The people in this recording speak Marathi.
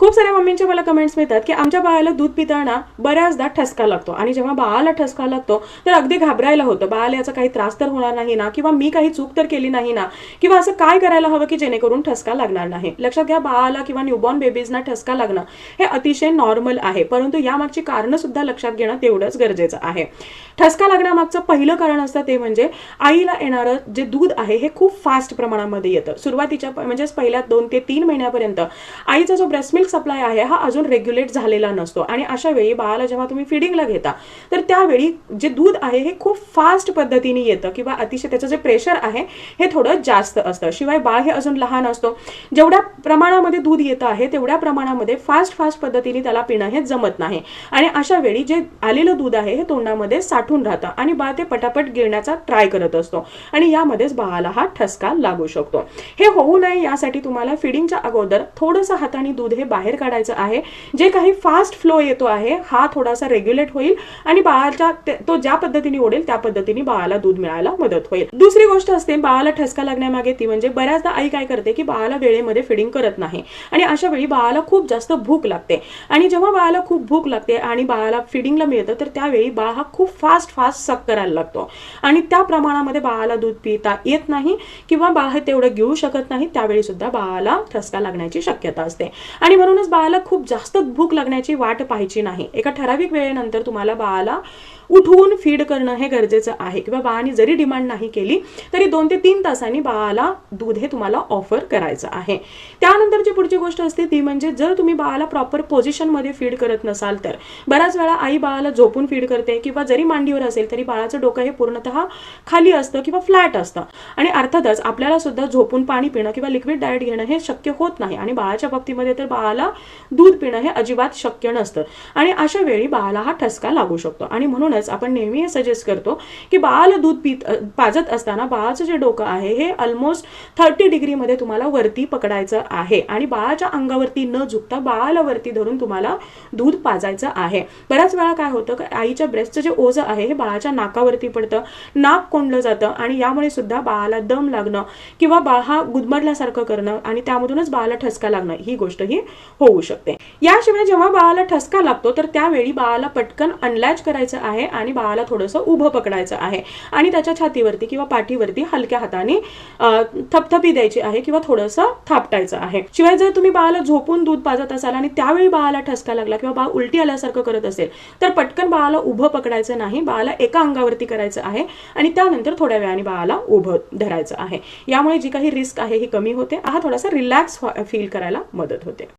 खूप साऱ्या मम्मींचे मला कमेंट्स मिळतात की आमच्या बाळाला दूध पिताना बऱ्याचदा ठसका लागतो. आणि जेव्हा बाळाला ठसका लागतो तर अगदी घाबरायला होतं. बाळाला याचा काही त्रास तर होणार नाही ना? किंवा मी काही चूक तर केली नाही ना? किंवा असं काय करायला हवं की जेणेकरून ठसका लागणार नाही? लक्षात घ्या बाळाला किंवा न्यूबॉर्न बेबीजना ठसका लागणं हे अतिशय नॉर्मल आहे. परंतु यामागची कारणं सुद्धा लक्षात घेणं तेवढंच गरजेचं आहे. ठसका लागण्यामागचं पहिलं कारण असतं ते म्हणजे आईला येणारं जे दूध आहे हे खूप फास्ट प्रमाणामध्ये येतं. सुरुवातीच्या म्हणजेच पहिल्या दोन ते तीन महिन्यापर्यंत आईचा जो ब्रेस्ट मिल्क सप्लाय आहे हा अजून रेग्युलेट झालेला नसतो. आणि अशा वेळी बाळाला जेव्हा तुम्ही फिडिंगला घेता तर त्यावेळी जे दूध आहे हे खूप फास्ट पद्धतीने येतं किंवा अतिशय त्याचं जे प्रेशर आहे हे थोडं जास्त असतं. शिवाय बाळ हे अजून लहान असतो. जेवढ्या प्रमाणामध्ये दूध येतं आहे तेवढ्या प्रमाणामध्ये फास्ट फास्ट पद्धतीने त्याला पिणं हे जमत नाही. आणि अशा वेळी जे आलेलं दूध आहे हे तोंडामध्ये साठून राहतं आणि बाळ ते पटापट गिळण्याचा ट्राय करत असतो. आणि यामध्येच बाळाला हा ठसका लागू शकतो. हे होऊ नये यासाठी तुम्हाला फिडिंगच्या अगोदर थोडंसं हाताने दूध हे बाहेर काढायचं आहे. जे काही फास्ट फ्लो येतो आहे हा थोडासा रेग्युलेट होईल आणि बाळाच्या तो ज्या पद्धतीने ओढेल त्या पद्धतीने बाळाला दूध मिळायला मदत होईल. दुसरी गोष्ट असते बाळाला ठसका लागण्यामागे ती म्हणजे बऱ्याचदा आई काय करते की बाळाला वेळेमध्ये फिडिंग करत नाही. आणि अशा वेळी बाळाला खूप जास्त भूक लागते. आणि जेव्हा बाळाला खूप भूक लागते आणि बाळाला फिडिंगला मिळतं तर त्यावेळी बाळ हा खूप फास्ट फास्ट सक करायला लागतो. आणि त्या प्रमाणामध्ये बाळाला दूध पिता येत नाही किंवा बाळ हे तेवढं घेऊ शकत नाही त्यावेळी सुद्धा बाळाला ठसका लागण्याची शक्यता असते. आणि म्हणूनच बाळाला खूप जास्त भूक लागण्याची वाट पाहायची नाही. एका ठराविक वेळेनंतर तुम्हाला बाळाला उठवून फीड करणं हे गरजेचं आहे. किंवा बाळाने जरी डिमांड नाही केली तरी दोन ते तीन तासांनी बाळाला दूध हे तुम्हाला ऑफर करायचं आहे. त्यानंतरची पुढची गोष्ट असते ती म्हणजे जर तुम्ही बाळाला प्रॉपर पोझिशनमध्ये फीड करत नसाल तर. बऱ्याच वेळा आई बाळाला झोपून फीड करते किंवा जरी मांडीवर असेल तरी बाळाचं डोकं हे पूर्णतः खाली असतं किंवा फ्लॅट असतं. आणि अर्थातच आपल्याला सुद्धा झोपून पाणी पिणं किंवा लिक्विड डाएट घेणं हे शक्य होत नाही. आणि बाळाच्या बाबतीमध्ये तर बाळाला दूध पिणं हे अजिबात शक्य नसतं. आणि अशा वेळी बाळाला हा ठसका लागू शकतो. आणि म्हणूनच आपण नेहमी हे सजेस्ट करतो की बाळाला दूध पित पाजत असताना बाळाचं जे डोकं आहे हे ऑलमोस्ट थर्टी डिग्रीमध्ये तुम्हाला वरती पकडायचं आहे. आणि बाळाच्या अंगावरती न झुकता बाळाला वरती धरून तुम्हाला दूध पाजायचं आहे. बऱ्याच वेळा काय होतं की आईच्या ब्रेस्टचं जे ओझं आहे हे बाळाच्या नाकावरती पडतं नाक कोंडलं जातं आणि यामुळे सुद्धा बाळाला दम लागणं किंवा बाळ हा गुदमरल्यासारखं करणं आणि त्यामधूनच बाळाला ठसका लागणं ही गोष्ट ही होऊ शकते. याशिवाय जेव्हा बाळाला ठसका लागतो तर त्यावेळी बाळाला पटकन अनलॅच करायचं आहे आणि बाळाला थोडंसं उभं पकडायचं आहे आणि त्याच्या छातीवरती किंवा पाठीवरती हलक्या हाताने थपथपी द्यायची आहे किंवा थोडंसं थापटायचं आहे. शिवाय जर तुम्ही बाळाला झोपून दूध पाजत असाल आणि त्यावेळी बाळाला ठसका लागला किंवा बाळ उलटी आल्यासारखं करत असेल तर पटकन बाळाला उभं पकडायचं नाही बाळाला एका अंगावरती करायचं आहे आणि त्यानंतर थोड्या वेळाने बाळाला उभं धरायचं आहे. यामुळे जी काही रिस्क आहे ही कमी होते. हा थोडासा रिलॅक्स फील करायला मदत होते.